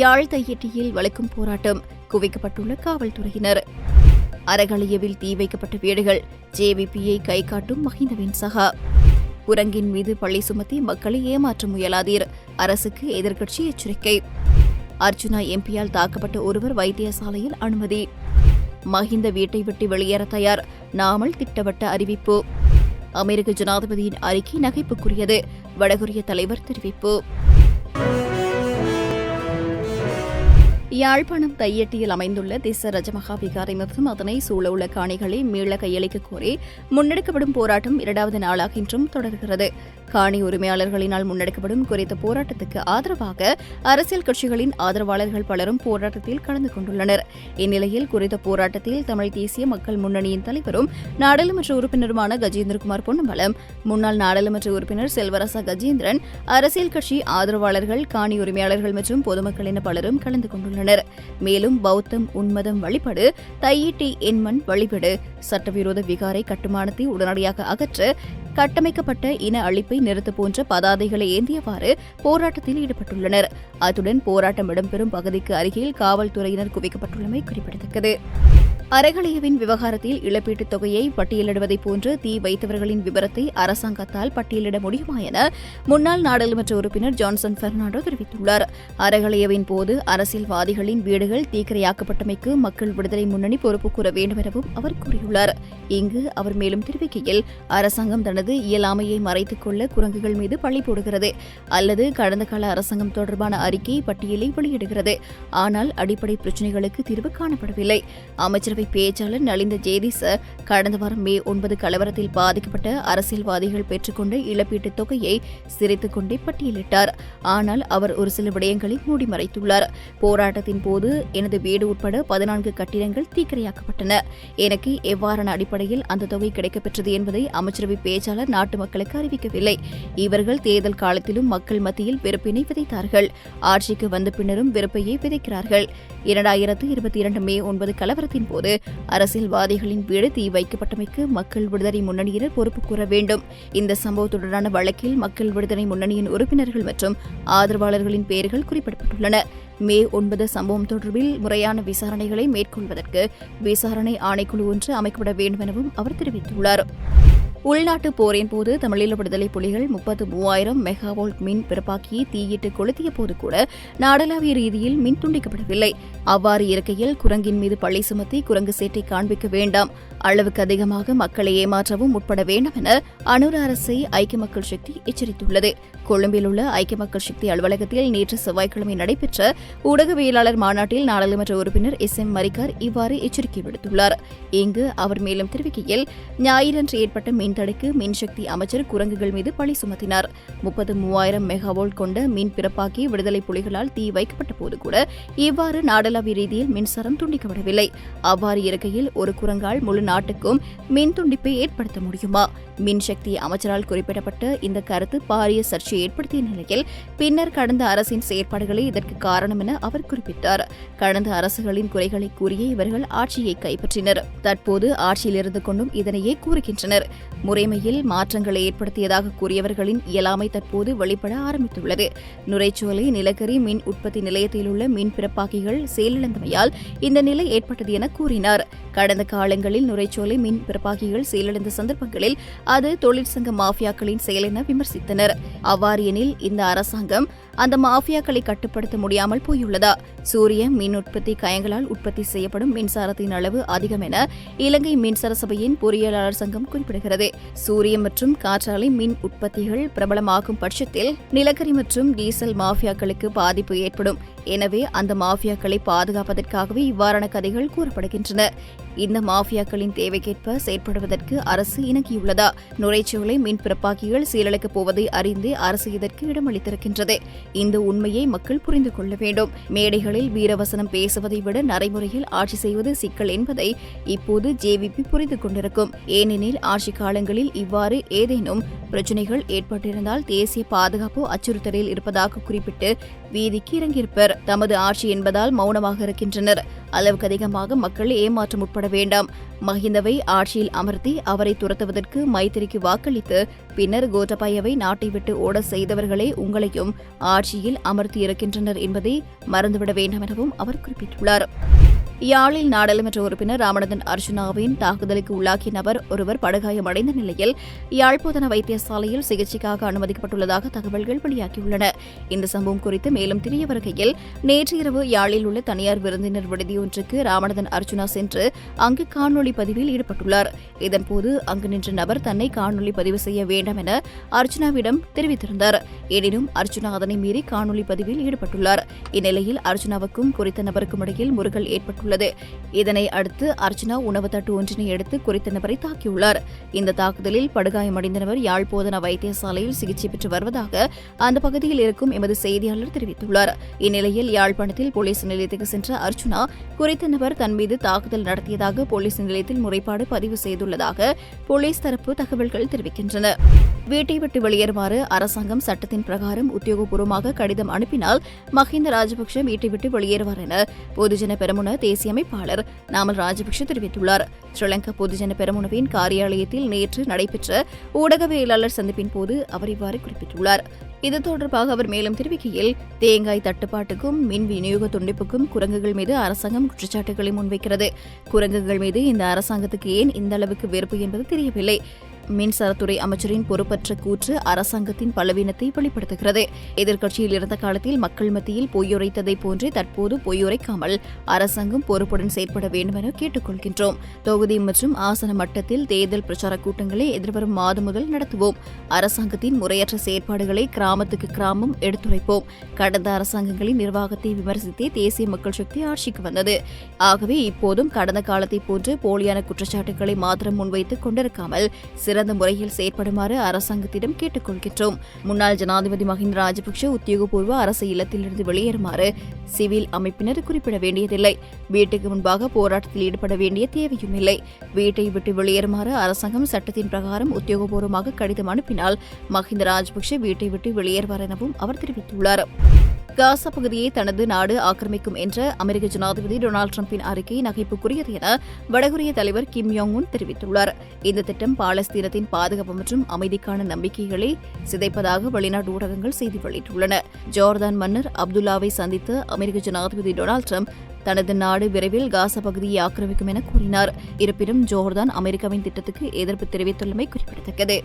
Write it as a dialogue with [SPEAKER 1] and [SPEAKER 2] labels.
[SPEAKER 1] யாழ் தையட்டியில் வளைக்கும் போராட்டம் குவிக்கப்பட்டுள்ள காவல்துறையினர். அறகளியவில் தீ வைக்கப்பட்ட வீடுகள் ஜேவிபியை கை காட்டும் மஹிந்தவின் சகா. குரங்கின் மீது பழி சுமத்தி மக்களை ஏமாற்ற முயலாதீர். அரசுக்கு எதிர்க்கட்சி எச்சரிக்கை. அர்ஜுனா எம்பியால் தாக்கப்பட்ட ஒருவர் வைத்தியசாலையில் அனுமதி. மஹிந்த வீட்டை விட்டு வெளியேற தயார். நாமல் திட்டவட்ட அறிவிப்பு. அமெரிக்க ஜனாதிபதியின் அறிக்கை நகைப்புக்குரியது. வடகொரிய தலைவர் தெரிவிப்பு. யாழ்ப்பாணம் கையெட்டியில் அமைந்துள்ள திச ரஜமகா விகாரை மற்றும் அதனை சூழவுள்ள காணிகளை மீள கையளிக்க கோரி முன்னெடுக்கப்படும் போராட்டம் இரண்டாவது நாளாக இன்றும் தொடர்கிறது. காணி உரிமையாளர்களினால் முன்னெடுக்கப்படும் குறித்த போராட்டத்துக்கு ஆதரவாக அரசியல் கட்சிகளின் ஆதரவாளர்கள் பலரும் போராட்டத்தில் கலந்து கொண்டுள்ளனர். இந்நிலையில் குறித்த போராட்டத்தில் தமிழ் தேசிய மக்கள் முன்னணியின் தலைவரும் நாடாளுமன்ற உறுப்பினருமான கஜேந்திரகுமார் பொன்னம்பலம் முன்னாள் நாடாளுமன்ற உறுப்பினர் செல்வரசா கஜேந்திரன் அரசியல் கட்சி ஆதரவாளர்கள் காணி உரிமையாளர்கள் மற்றும் பொதுமக்கள் என பலரும் கலந்து கொண்டுள்ளனர். மேலும் பௌத்தம் உன்மதம் வழிபடு தையீட்டி எண்மண் வழிபடு சட்டவிரோத விகாரை கட்டுமானத்தை உடனடியாக அகற்ற கட்டமைக்கப்பட்ட இன அழிப்பை நிறுத்த போன்ற பதாதைகளை ஏந்தியவாறு போராட்டத்தில் ஈடுபட்டுள்ளனர். அத்துடன் போராட்டம் இடம்பெறும் பகுதிக்கு அருகில் காவல்துறையினர் குவிக்கப்பட்டுள்ளமை குறிப்பிடத்தக்கது. அறகலையவின் விவகாரத்தில் இழப்பீட்டுத் தொகையை பட்டியலிடுவதைப் போன்று தீ வைத்தவர்களின் விவரத்தை அரசாங்கத்தால் பட்டியலிட முடியுமா என முன்னாள் நாடாளுமன்ற உறுப்பினர் ஜான்சன் பெர்னாண்டோ தெரிவித்துள்ளார். அறகலையவின் போது அரசியல்வாதிகளின் வீடுகள் தீக்கிரையாக்கப்பட்டமைக்கு மக்கள் விடுதலை முன்னணி பொறுப்பு கூற வேண்டும் எனவும் அவர் கூறியுள்ளார். இங்கு அவர் மேலும் தெரிவிக்கையில் அரசாங்கம் தனது இயலாமையை மறைத்துக் கொள்ள குரங்குகள் மீது பழி போடுகிறது. அல்லது கடந்த கால அரசாங்கம் தொடர்பான அறிக்கை பட்டியலை வெளியிடுகிறது. ஆனால் அடிப்படை பிரச்சினைகளுக்கு தீர்வு காணப்படவில்லை. அமைச்சரவை பேச்சாளர் நலிந்த ஜேதிச கடந்த வாரம் மே ஒன்பது கலவரத்தில் பாதிக்கப்பட்ட அரசியல்வாதிகள் பெற்றுக்கொண்ட இழப்பீட்டுத் தொகையை சிரித்துக் கொண்டே பட்டியலிட்டார். ஆனால் அவர் ஒரு சில விடயங்களை மூடி மறைத்துள்ளார். போராட்டத்தின் போது எனது வீடு உட்பட பதினான்கு கட்டிடங்கள் தீக்கிரையாக்கப்பட்டன. எனக்கு எவ்வாறான அடிப்படையில் அந்த தொகை கிடைக்கப்பெற்றது என்பதை அமைச்சரவை பேச்சாளர் நாட்டு மக்களுக்கு அறிவிக்கவில்லை. இவர்கள் தேர்தல் காலத்திலும் மக்கள் மத்தியில் வெறுப்பினை விதைத்தார்கள். ஆட்சிக்கு வந்த பின்னரும் வெறுப்பையே விதைக்கிறார்கள். இரண்டாயிரத்து இருபத்தி இரண்டு மே ஒன்பது கலவரத்தின் போது அரசியல்வாதிகளின் வீடு தீ வைக்கப்பட்டமைக்கு மக்கள் விடுதலை முன்னணியினர் பொறுப்பு கூற வேண்டும். இந்த சம்பவத்துடனான வழக்கில் மக்கள் விடுதலை முன்னணியின் உறுப்பினர்கள் மற்றும் ஆதரவாளர்களின் பெயர்கள் குறிப்பிடப்பட்டுள்ளன. மே ஒன்பது சம்பவம் தொடர்பில் முறையான விசாரணைகளை மேற்கொள்வதற்கு விசாரணை ஆணைக்குழு ஒன்று அமைக்கப்பட வேண்டும் எனவும் அவர் தெரிவித்துள்ளார். உள்நாட்டு போரின் போது தமிழீழ விடுதலை புலிகள் முப்பத்து மூவாயிரம் மெகாவோல்ட் மின் பிறப்பாக்கியை தீயிட்டு கொளுத்திய போது கூட நாடளாவிய ரீதியில் மின் துண்டிக்கப்படவில்லை. அவ்வாறு இருக்கையில் குரங்கின் மீது பழி சுமத்தி குரங்கு சேட்டை காண்பிக்க வேண்டாம். அளவுக்கு அதிகமாக மக்களை ஏமாற்றவும் உட்பட வேண்டாம் என அனுர அரசை ஐக்கிய மக்கள் சக்தி எச்சரித்துள்ளது. கொழும்பில் உள்ள ஐக்கிய மக்கள் சக்தி அலுவலகத்தில் நேற்று செவ்வாய்க்கிழமை நடைபெற்ற ஊடகவியலாளர் மாநாட்டில் நாடாளுமன்ற உறுப்பினர் எஸ் எம் மரிக்கார் இவ்வாறு எச்சரிக்கை விடுத்துள்ளார். இங்கு அவர் மேலும் தெரிவிக்கையில் ஞாயிறன்று ஏற்பட்ட மின் மின்தடைக்கு மின்சக்தி அமைச்சர் குரங்குகள் மீது பழி சுமத்தினார். முப்பது மூவாயிரம் மெகாவோல்ட் கொண்ட மின் பிறப்பாக்கி விடுதலை புலிகளால் தீ வைக்கப்பட்ட போது கூட இவ்வாறு நாடளாவிய ரீதியில் மின்சாரம் துண்டிக்கப்படவில்லை. அவ்வாறு இருக்கையில் ஒரு குரங்கால் முழு நாட்டுக்கும் மின் துண்டிப்பை ஏற்படுத்த முடியுமா? மின்சக்தி அமைச்சரால் குறிப்பிடப்பட்ட இந்த கருத்து பாரிய சர்ச்சையை ஏற்படுத்திய நிலையில் பின்னர் கடந்த அரசின் செயற்பாடுகளே இதற்கு காரணம் என அவர் குறிப்பிட்டார். கடந்த அரசுகளின் குறைகளை கூறிய இவர்கள் ஆட்சியை கைப்பற்றினர். தற்போது ஆட்சியில் இருந்து கொண்டும் இதனையே கூறுகின்றனர். முறைமையில் மாற்றங்களை ஏற்படுத்தியதாக கூறியவர்களின் இயலாமை தற்போது வெளிப்பட ஆரம்பித்துள்ளது. நுரைச்சோலை நிலக்கரி மின் உற்பத்தி நிலையத்தில் உள்ள மின் பிறப்பாக்கிகள் செயலிழந்தமையால் இந்த நிலை ஏற்பட்டது என கூறினார். கடந்த காலங்களில் நுரைச்சோலை மின் பிறப்பாக்கிகள் செயலிழந்த சந்தர்ப்பங்களில் அது தொழிற்சங்க மாஃபியாக்களின் செயல் என விமர்சித்தனர். அவ்வாறு எனில் இந்த அரசாங்கம் அந்த மாஃபியாக்களை கட்டுப்படுத்த முடியாமல் போயுள்ளதா? சூரிய மின் உற்பத்தி கயங்களால் உற்பத்தி செய்யப்படும் மின்சாரத்தின் அளவு அதிகம் என இலங்கை மின்சார சபையின் பொறியியலாளர் சங்கம் குறிப்பிடுகிறது. சூரிய மற்றும் காற்றாலை மின் உற்பத்திகள் பிரபலமாகும் பட்சத்தில் நிலக்கரி மற்றும் டீசல் மாஃபியாக்களுக்கு பாதிப்பு ஏற்படும். எனவே அந்த மாஃபியாக்களை பாதுகாப்பதற்காகவே இவ்வாறான கதைகள் கூறப்படுகின்றன. இந்த மாஃபியாக்களின் தேவைக்கேற்ப செயற்படுவதற்கு அரசு இணங்கியுள்ளதா? நுரைச்சோலை மின் பிறப்பாக்கிகள் சீரழிக்கப் போவதை அறிந்தே அரசு இதற்கு இடமளித்திருக்கின்றது. இந்த உண்மையை மக்கள் புரிந்து கொள்ள வேண்டும். மேடைகளில் வீரவசனம் பேசுவதை விட நடைமுறையில் ஆட்சி செய்வது சிக்கல் என்பதை இப்போது ஜேவிபி புரிந்து கொண்டிருக்கும். ஏனெனில் ஆட்சி காலங்களில் இவ்வாறு ஏதேனும் பிரச்சினைகள் ஏற்பட்டிருந்தால் தேசிய பாதுகாப்பு அச்சுறுத்தலில் இருப்பதாக குறிப்பிட்டு வீதிக்கு இறங்கியிருப்பர். தமது ஆட்சி என்பதால் மௌனமாக இருக்கின்றனர். அளவுக்கு அதிகமாக மக்கள் ஏமாற்றம் உட்பட வேண்டாம். மஹிந்தவை ஆட்சியில் அமர்த்தி அவரை துரத்துவதற்கு மைத்திரிக்கு வாக்களித்து பின்னர் கோட்டபாயவை நாட்டை விட்டு ஓட செய்தவர்களே உங்களையும் ஆட்சியில் அமர்த்தி இருக்கின்றனர் என்பதை மறந்துவிட வேண்டாம் எனவும் அவர் குறிப்பிட்டுள்ளார். யாழில் நாடாளுமன்ற உறுப்பினர் ராமநாதன் அர்ஜுனாவின் தாக்குதலுக்கு உள்ளாக்கிய நபர் ஒருவர் படுகாயமடைந்த நிலையில் யாழ்ப்பாண வைத்தியசாலையில் சிகிச்சைக்காக அனுமதிக்கப்பட்டுள்ளதாக தகவல்கள் வெளியாகியுள்ளன. இந்த சம்பவம் குறித்து மேலும் தெரிய வருகையில் நேற்று இரவு யாழில் உள்ள தனியார் விருந்தினர் விடுதியொன்றுக்கு ராமநாதன் அர்ஜுனா சென்று அங்கு காணொலி பதிவில் ஈடுபட்டுள்ளார். இதன்போது அங்கு நின்ற நபர் தன்னை காணொலி பதிவு செய்ய வேண்டாம் என அர்ஜுனாவிடம் தெரிவித்திருந்தார். எனினும் அர்ஜுனா அதனை மீறி காணொலி பதிவில் ஈடுபட்டுள்ளார். இந்நிலையில் அர்ஜுனாவுக்கும் குறித்த நபருக்கும் இடையில் முருகல் ஏற்பட்டுள்ளது. தெரிவித்துள்ளது. இதனை அடுத்து அர்ச்சனா உணவு தட்டு ஒன்றினை எடுத்து குறித்த நபரை தாக்கியுள்ளார். இந்த தாக்குதலில் படுகாயமடைந்த நபர் யாழ்ப்போதனா வைத்தியசாலையில் சிகிச்சை பெற்று வருவதாக அந்த பகுதியில் இருக்கும் எமது செய்தியாளர் தெரிவித்துள்ளார். இந்நிலையில் யாழ்ப்பாணத்தில் போலீஸ் நிலையத்துக்கு சென்ற அர்ச்சுனா குறித்த நபர் தன் மீது தாக்குதல் நடத்தியதாக போலீஸ் நிலையத்தில் முறைப்பாடு பதிவு செய்துள்ளதாக போலீஸ் தரப்பு தகவல்கள் தெரிவிக்கின்றன. வீட்டை விட்டு வெளியேறுமாறு அரசாங்கம் சட்டத்தின் பிரகாரம் உத்தியோகபூர்வமாக கடிதம் அனுப்பினால் மஹிந்த ராஜபக்சே வீட்டை விட்டு வெளியேறுவார் என பொதுஜன பெருமுன தேசிய அமைப்பாளர் நாமல் ராஜபக்ஷ தெரிவித்துள்ளார். ஸ்ரீலங்கா பொதுஜன பெரமுனவின் காரியாலயத்தில் நேற்று நடைபெற்ற ஊடகவியலாளர் சந்திப்பின் போது அவர் இவ்வாறு குறிப்பிட்டுள்ளார். இது தொடர்பாக அவர் மேலும் தெரிவிக்கையில் தேங்காய் தட்டுப்பாட்டுக்கும் மின் விநியோக துண்டிப்புக்கும் குரங்குகள் மீது அரசாங்கம் குற்றச்சாட்டுகளை முன்வைக்கிறது. குரங்குகள் மீது இந்த அரசாங்கத்துக்கு ஏன் இந்த அளவுக்கு வெறுப்பு என்பது தெரியவில்லை. மின்சாரத்துறை அமைச்சரின் பொறுப்பற்ற கூற்று அரசாங்கத்தின் பலவீனத்தை வெளிப்படுத்துகிறது. எதிர்க்கட்சியில் இருந்த காலத்தில் மக்கள் மத்தியில் பொய்யுரைத்ததை போன்றே தற்போது பொய்யுரைக்காமல் அரசாங்கம் பொறுப்புடன் செயற்பட வேண்டும் என கேட்டுக்கொள்கின்றோம். தொகுதி மற்றும் ஆசன மட்டத்தில் தேர்தல் பிரச்சார கூட்டங்களை எதிர்வரும் மாதம் முதல் நடத்துவோம். அரசாங்கத்தின் முறையற்ற செயற்பாடுகளை கிராமத்துக்கு கிராமம் எடுத்துரைப்போம். கடந்த அரசாங்கங்களின் நிர்வாகத்தை விமர்சித்தே தேசிய மக்கள் சக்தி ஆட்சிக்கு வந்தது. ஆகவே இப்போதும் கடந்த காலத்தை போன்று போலியான குற்றச்சாட்டுகளை மாத்திரம் முன்வைத்துக் கொண்டிருக்காமல் சிறந்த முறையில் செயற்படுமாறு அரசாங்கத்திடம் கேட்டுக்கொள்கின்றோம். முன்னாள் ஜனாதிபதி மஹிந்த ராஜபக்ஷ உத்தியோகபூர்வ அரசு இல்லத்திலிருந்து வெளியேறுமாறு சிவில் அமைப்பினர் குறிப்பிட வேண்டியதில்லை. வீட்டுக்கு முன்பாக போராட்டத்தில் ஈடுபட வேண்டிய தேவையும் இல்லை. வீட்டை விட்டு வெளியேறுமாறு அரசாங்கம் சட்டத்தின் பிரகாரம் உத்தியோகபூர்வமாக கடிதம் அனுப்பினால் மஹிந்த ராஜபக்ஷ வீட்டை விட்டு வெளியேறுவார் எனவும் அவர் தெரிவித்துள்ளார். காசா பகுதியை தனது நாடு ஆக்கிரமிக்கும் என்ற அமெரிக்க ஜனாதிபதி டொனால்டு டிரம்பின் அறிக்கை நகைப்புக்குரியது என வடகொரிய தலைவர் கிம் யோங் உன் தெரிவித்துள்ளார். இந்த திட்டம் பாலஸ்தீனத்தின் பாதுகாப்பு மற்றும் அமைதிக்கான நம்பிக்கைகளை சிதைப்பதாக வெளிநாட்டு ஊடகங்கள் செய்தி வெளியிட்டுள்ளன. ஜோர்தான் மன்னர் அப்துல்லாவை சந்தித்த அமெரிக்க ஜனாதிபதி டொனால்டு ட்ரம்ப் தனது நாடு விரைவில் காசா பகுதியை ஆக்கிரமிக்கும் என கூறினார். இருப்பினும் ஜோர்தான் அமெரிக்காவின் திட்டத்துக்கு எதிர்ப்பு தெரிவித்துள்ளமை குறிப்பிடத்தக்கது.